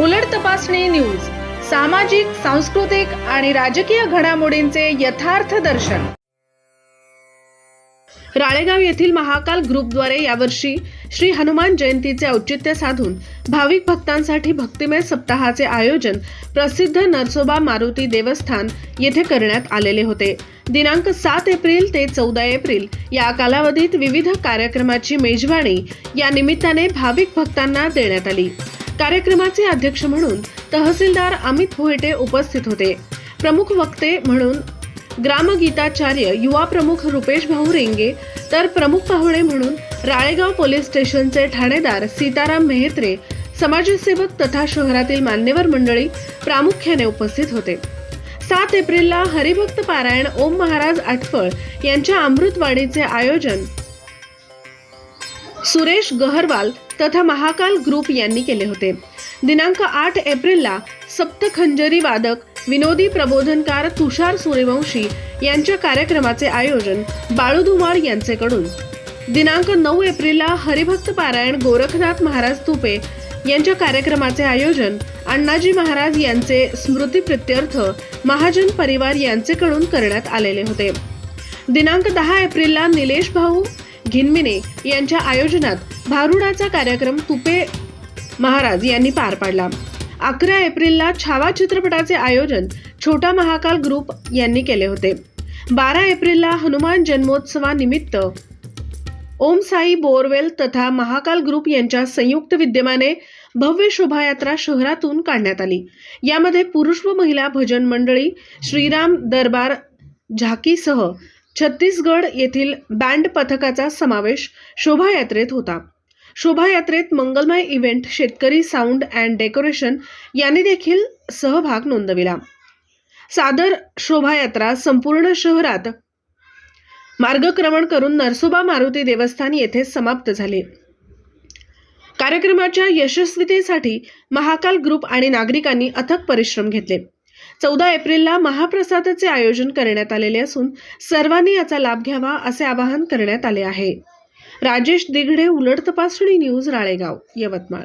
उलट तपासणी न्यूज सामाजिक सांस्कृतिक आणि राजकीय घडामोडींचे यथार्थ दर्शन. राळेगाव येथील महाकाल ग्रुपद्वारे यावर्षी श्री हनुमान जयंतीचे औचित्य साधून भाविक भक्तांसाठी भक्तिमय सप्ताहाचे आयोजन प्रसिद्ध नरसोबा मारुती देवस्थान येथे करण्यात आलेले होते. दिनांक सात एप्रिल ते चौदा एप्रिल या कालावधीत विविध कार्यक्रमाची मेजवानी या निमित्ताने भाविक भक्तांना देण्यात आली. कार्यक्रमाचे अध्यक्ष म्हणून तहसीलदार अमित भोयटे उपस्थित होते. प्रमुख वक्ते म्हणून ग्रामगीताचार्य युवा प्रमुख रुपेश भाऊ रेंगे तर प्रमुख पाहुणे म्हणून राळेगाव पोलीस स्टेशनचे ठाणेदार सीताराम मेहत्रे समाजसेवक तथा शहरातील मान्यवर मंडळी प्रामुख्याने उपस्थित होते. सात एप्रिलला हरिभक्त पारायण ओम महाराज आठफळ यांच्या अमृतवाणीचे आयोजन सुरेश गहरवाल तथा महाकाल ग्रुप यांनी केले होते. दिनांक आठ एप्रिलला सप्तखंजरी वादक विनोदी प्रबोधनकार तुषार सूर्यवंशी यांच्या कार्यक्रमाचे आयोजन बाळू धुमाळ यांचेकडून. दिनांक नऊ एप्रिलला हरिभक्त पारायण गोरखनाथ महाराज तुपे यांच्या कार्यक्रमाचे आयोजन अण्णाजी महाराज यांचे स्मृतीप्रित्यर्थ महाजन परिवार यांचेकडून करण्यात आलेले होते. दिनांक दहा एप्रिलला निलेश भाऊ घिनमिने यांच्या आयोजनात भारुडाचा कार्यक्रम तुपे महाराज यांनी पार पाडला. अकरा एप्रिलला छावा चित्रपटाचे आयोजन छोटा महाकाल ग्रुप यांनी केले होते. बारा एप्रिलला हनुमान जन्मोत्सवानिमित्त ओम साई बोरवेल तथा महाकाल ग्रुप यांच्या संयुक्त विद्यमाने भव्य शोभायात्रा शहरातून काढण्यात आली. यामध्ये पुरुष व महिला भजन मंडळी श्रीराम दरबार झाकीसह छत्तीसगड येथील बँड पथकाचा समावेश शोभायात्रेत होता. शोभायात्रेत मंगलमय इव्हेंट शेतकरी साऊंड अँड डेकोरेशन यांनी देखील सहभाग नोंदविला. सादर शोभायात्रा संपूर्ण शहरात मार्गक्रमण करून नरसोबा मारुती देवस्थान येथे समाप्त झाले. कार्यक्रमाच्या यशस्वीतेसाठी महाकाल ग्रुप आणि नागरिकांनी अथक परिश्रम घेतले. चौदा एप्रिलला महाप्रसादाचे आयोजन करण्यात आलेले असून सर्वांनी याचा लाभ घ्यावा असे आवाहन करण्यात आले आहे. राजेश दिघडे उलट तपासणी न्यूज राळेगाव यवतमाळ.